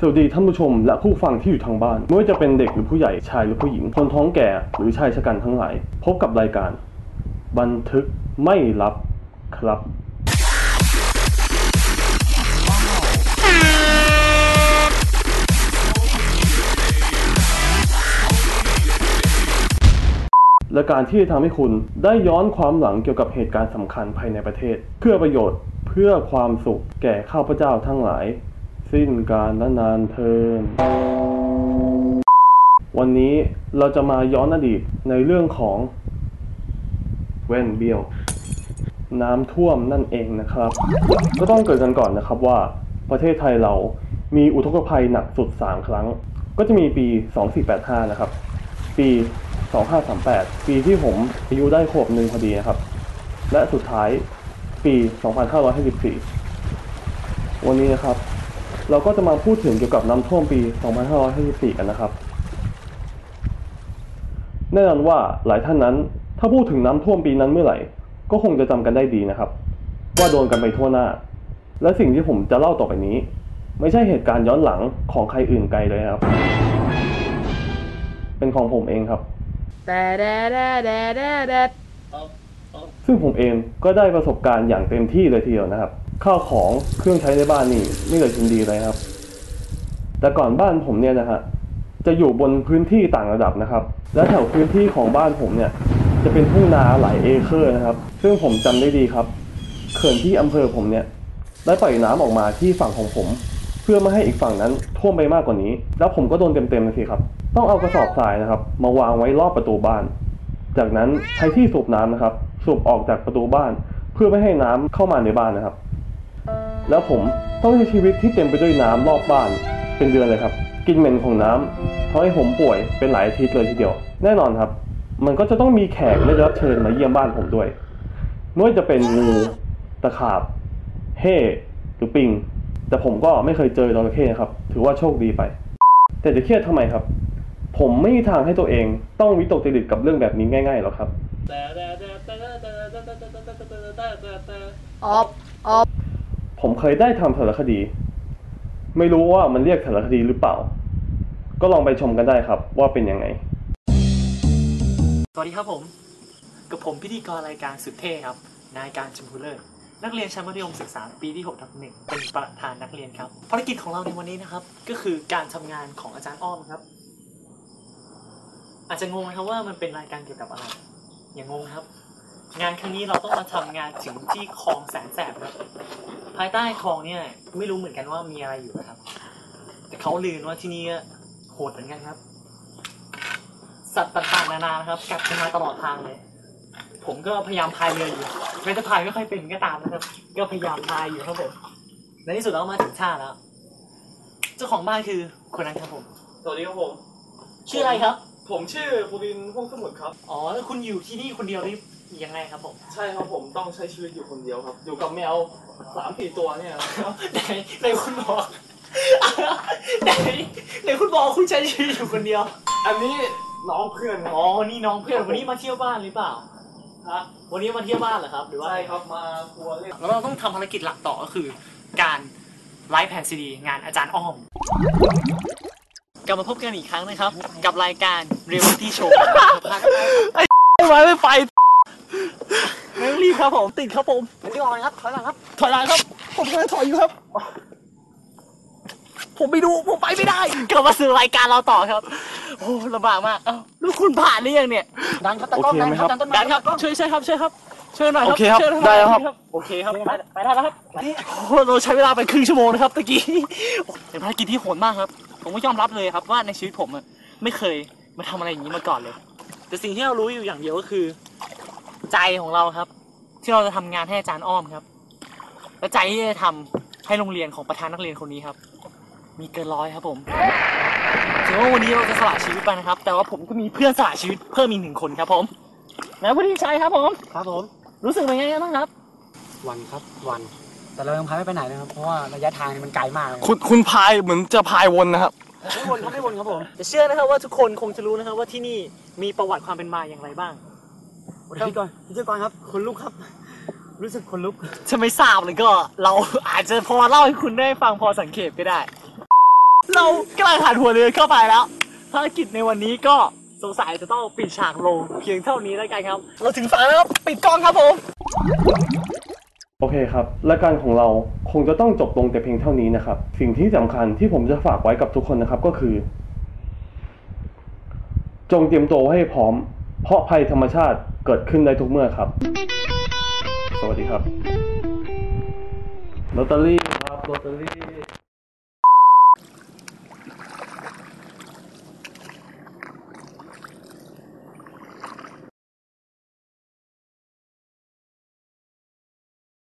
สวัสดีท่านผู้ชมและผู้ฟังที่อยู่ทางบ้าน ไม่ว่าจะเป็นเด็กหรือผู้ใหญ่ชายหรือผู้หญิง คนท้องแก่หรือชายชะกันทั้งหลาย พบกับรายการ บันทึกไม่ลับครับและการที่จะทำให้คุณได้ย้อนความหลังเกี่ยวกับเหตุการณ์สำคัญภายในประเทศ เพื่อประโยชน์เพื่อความสุขแก่ข้าพเจ้าทั้งหลาย สิ้นการละนานเทิน วันนี้เราจะมาย้อนอดีตในเรื่องของเวนเบี้ยว น้ำท่วมนั่นเองนะครับ ก็ต้องเกิดกันก่อนนะครับว่า ประเทศไทยเรามีอุทกภัยหนักสุด 3 ครั้ง ก็จะมีปี 2485 นะครับ ปี 2538 ปีที่ผมอายุได้ขวบหนึ่งพอดีนะครับ และสุดท้ายปี 2554 วันนี้นะครับ เราก็จะมาพูดถึงเกี่ยวกับน้ำท่วมปี 2554 กันนะครับ แน่นอนว่าหลายท่านนั้น ถ้าพูดถึงน้ำท่วมปีนั้นเมื่อไหร่ ก็คงจะจำกันได้ดีนะครับ ว่าโดนกันไปทั่วหน้า และสิ่งที่ผมจะเล่าต่อไปนี้ ไม่ใช่เหตุการณ์ย้อนหลังของใครอื่นไกลเลยครับ เป็นของผมเองครับแต่แดแดแดแดแดซึ่งผมเองก็ได้ประสบการณ์อย่างเต็มที่เลยทีเดียวนะครับ ข้าวของเครื่องใช้ในบ้านนี่ไม่เหลือชิ้นดีเลยครับ แต่ก่อนบ้านผมเนี่ยนะฮะจะอยู่บนพื้นที่ต่างระดับนะครับ และแถวพื้นที่ของบ้านผมเนี่ย จะเป็นทุ่งนาหลายเอเคอร์นะครับ ซึ่งผมจำได้ดีครับเขื่อนที่อำเภอผมเนี่ยได้ปล่อยน้ำออกมาที่ฝั่งของผม เพื่อไม่ให้อีกฝั่งนั้นท่วมไปมากกว่านี้ แล้วผมก็โดนเต็มๆเลยสิครับ ต้องเอากระสอบทรายนะครับ มาวางไว้รอบประตูบ้าน จากนั้นใช้ที่สูบน้ำนะครับ สูบออกจากประตูบ้าน เพื่อไม่ให้น้ำเข้ามาในบ้านนะครับ แล้วผมต้องใช้ชีวิตที่เต็มไปด้วยน้ำรอบบ้าน เป็นเดือนเลยครับ กินเหม็นของน้ำทำให้ผมป่วยเป็นหลายอาทิตย์เลยทีเดียว แน่นอนครับ มันก็จะต้องมีแขกได้รับเชิญมาเยี่ยมบ้านผมด้วยไม่ว่าจะเป็นงูตะขาบเฮ่หรือปิง แต่ผมก็ไม่เคยเจอจระเข้นะครับ ถือว่าโชคดีไป แต่จะเครียดทำไมครับ ผมไม่มีทางให้ตัวเองต้องวิตกจริตกับเรื่องแบบนี้ง่ายๆหรอกครับออบออบ ผมเคยได้ทำสารคดี ไม่รู้ว่ามันเรียกสารคดีหรือเปล่า ก็ลองไปชมกันได้ครับว่าเป็นยังไง สวัสดีครับผม กับผมพิธีกรรายการสุดเท่ครับ นายการชมพูเลิศนักเรียนชั้นมัธยมศึกษาปีที่6ทับหนึ่งเป็นประธานนักเรียนครับภารกิจของเราในวันนี้นะครับ ก็คือการทำงานของอาจารย์อ้อมครับ อาจจะงงนะครับว่ามันเป็นรายการเกี่ยวกับอะไร อย่างงงครับ งานครั้งนี้เราต้องมาทำงานถึงที่คลองแสนแสบครับ ภายใต้คลองเนี่ย ไม่รู้เหมือนกันว่ามีอะไรอยู่นะครับ แต่เขาลือว่าที่นี่โหดเหมือนกันครับ สัตว์ต่างๆนานานะครับ กัดกันมาตลอดทางเลย ผมก็พยายามพายเรืออยู่แม้จะพายไม่ค่อยเป็นก็ตามนะครับ ก็พยายามพายอยู่ครับผมในที่สุดเราก็มาถึงท่าแล้ว เจ้าของบ้านคือคนนั้นครับผม สวัสดีครับผม ชื่ออะไรครับ ผมชื่อภูรินทร์ห้องสมุทรครับ อ๋อแล้วคุณอยู่ที่นี่คนเดียวนี่ยังไงครับผม ใช่ครับผมต้องใช้ชีวิตอยู่คนเดียวครับ อยู่กับแมวสามสี่ตัวเนี่ยครับไหนไหนคุณบอกไหนไหนคุณบอกคุณใช้ชีวิตอยู่คนเดียว อันนี้น้องเพื่อนครับ อ๋อ นี่น้องเพื่อนวันนี้มาเที่ยวบ้านหรือเปล่าฮะวันนี้มาเที่ยวบ้านเหรอครับ หรือว่าใช่ครับมาทัวร์เล่นแล้วเราต้องทำภารกิจหลักต่อก็คือ การไลฟ์แผ่นซีดีงานอาจารย์อ้อม กลับมาพบกันอีกครั้งนะครับ กับรายการเรียลที่โชว์ไว้ไม่ไปไม่ต้องรีบครับผมติดครับผมไม่รอครับถอยหลังครับถอยหลังครับ ผมกำลังถอยอยู่ครับ ผมไม่ดูผมไปไม่ได้กลับมาสู่รายการเราต่อครับ โอ้ลำบากมากเอ้าแล้วคุณผ่านหรือยังเนี่ยดันครับตะกล้องโอเคไหมครับดันดันครับช่วยช่วยครับช่วยครับช่วยหน่อยครับโอเคครับช่วยหน่อยได้แล้วครับโอเคครับไปไปได้แล้วครับโอ้โหเราใช้เวลาไปครึ่งชั่วโมงนะครับตะกี้เป็นภารกิจที่โหดมากครับ ผมก็ยอมรับเลยครับว่าในชีวิตผมอะไม่เคยมาทำอะไรอย่างนี้มาก่อนเลย แต่สิ่งที่เรารู้อยู่อย่างเดียวก็คือ ใจของเราครับ ที่เราจะทำงานให้อาจารย์อ้อมครับ และใจที่จะทำให้โรงเรียนของประธานนักเรียนคนนี้ครับ มีเกินร้อยครับผมถึงว่าวันนี้เราจะสละชีวิตไปนะครับ แต่ว่าผมก็มีเพื่อนสละชีวิตเพิ่มอีกหนึ่งคนครับผมแล้ววุฒิชัยครับผม ครับผม รู้สึกเป็นไงบ้างครับ วันครับวัน แต่เรายังพายไม่ไปไหนนะครับ เพราะว่าระยะทางนี่มันไกลมากเลยคุณคุณพายเหมือนจะพายวนนะครับ ไม่วนครับไม่วนครับผมแต่เชื่อนะครับว่าทุกคนคงจะรู้นะครับว่าที่นี่มีประวัติความเป็นมาอย่างไรบ้างพี่ก่อนพี่ก่อนครับคนลุกครับ รู้สึกคนลุกถ้าไม่ทราบเลยก็ เราอาจจะพอเล่าให้คุณได้ฟังพอสังเกตก็ได้ เรากำลังหันหัวเรือเข้าไปแล้ว ภารกิจในวันนี้ก็สงสัยจะต้องปิดฉากลงเพียงเท่านี้แล้วกันครับ เราถึงฝั่งแล้วครับปิดกล้องครับผม โอเคครับรายการของเราคงจะต้องจบลงแต่เพียงเท่านี้นะครับ สิ่งที่สำคัญที่ผมจะฝากไว้กับทุกคนนะครับก็คือ จงเตรียมตัวให้พร้อม เพราะภัยธรรมชาติเกิดขึ้นได้ทุกเมื่อครับ สวัสดีครับลอตเตอรี่ครับลอตเตอรี่